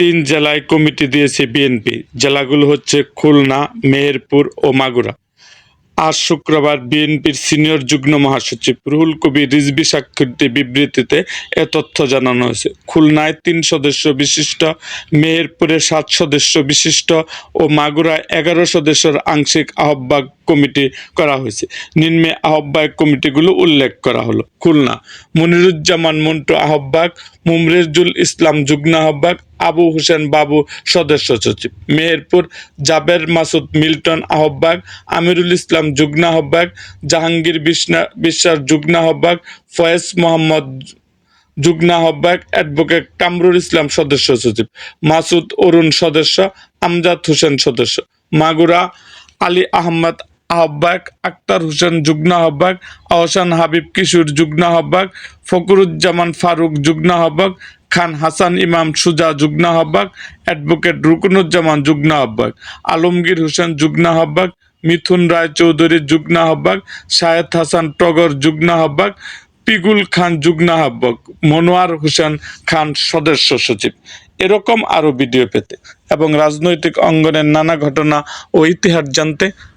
তিন জেলায় কমিটি দিয়েছে বিএনপি। জেলাগুলো হচ্ছে খুলনা, মেহেরপুর ও মাগুরা। আজ শুক্রবার বিএনপির সিনিয়র যুগ্ম মহাসচিব রুহুল কবির রিজবি স্বাক্ষরিত বিবৃতিতে এ তথ্য জানানো হয়েছে। খুলনায় তিন সদস্য বিশিষ্ট, মেহেরপুরে সাত সদস্য বিশিষ্ট ও মাগুরায় এগারো সদস্যের আংশিক আহ্বায়ক কমিটি করা হয়েছে। নিম্নে আহ্বায়ক কমিটিগুলো উল্লেখ করা হলো। খুলনা, মনিরুজ্জামান মন্টু আহ্বায়ক, মুমরেজুল ইসলাম যুগ্ম আহ্বায়ক আবু হোসেন বাবু সদস্য সচিব। মেহেরপুর জাবের মাসুদ মিল্টন আহ্বায়ক, আমিরুল ইসলাম যুগ্ম আহ্বায়ক, জাহাঙ্গীর বিশ্বাস যুগ্ম আহ্বায়ক, ফয়েজ মোহাম্মদ যুগ্ম আহ্বায়ক, অ্যাডভোকেট কামরুল ইসলাম সদস্য সচিব, মাসুদ অরুণ সদস্য, আমজাদ হোসেন সদস্য, মাগুরা আলী আহমদ আহ্বায়ক আক্তার হোসেন যুগ্ম আহ্বায়ক, আহসান হাবিব কিশোর যুগ্ম আহ্বায়ক ফকরুজ্জামান ফারুক যুগ্ম আহ্বায়ক, খান হাসান ইমাম সুজা যুগ্ম আহ্বায়ক, অ্যাডভোকেট রুকনুজ্জামান যুগ্ম আহ্বায়ক, আলমগীর হোসেন যুগ্ম আহ্বায়ক, মিথুন রায় চৌধুরী যুগ্ম আহ্বায়ক শায়েদ হাসান টগর যুগ্ম আহ্বায়ক, পিগুল খান যুগ্ম আহ্বায়ক, মনোয়ার হোসেন খান সদস্য সচিব। এরকম আরও ভিডিও পেতে এবং রাজনৈতিক অঙ্গনের নানা ঘটনা ও ইতিহাস জানতে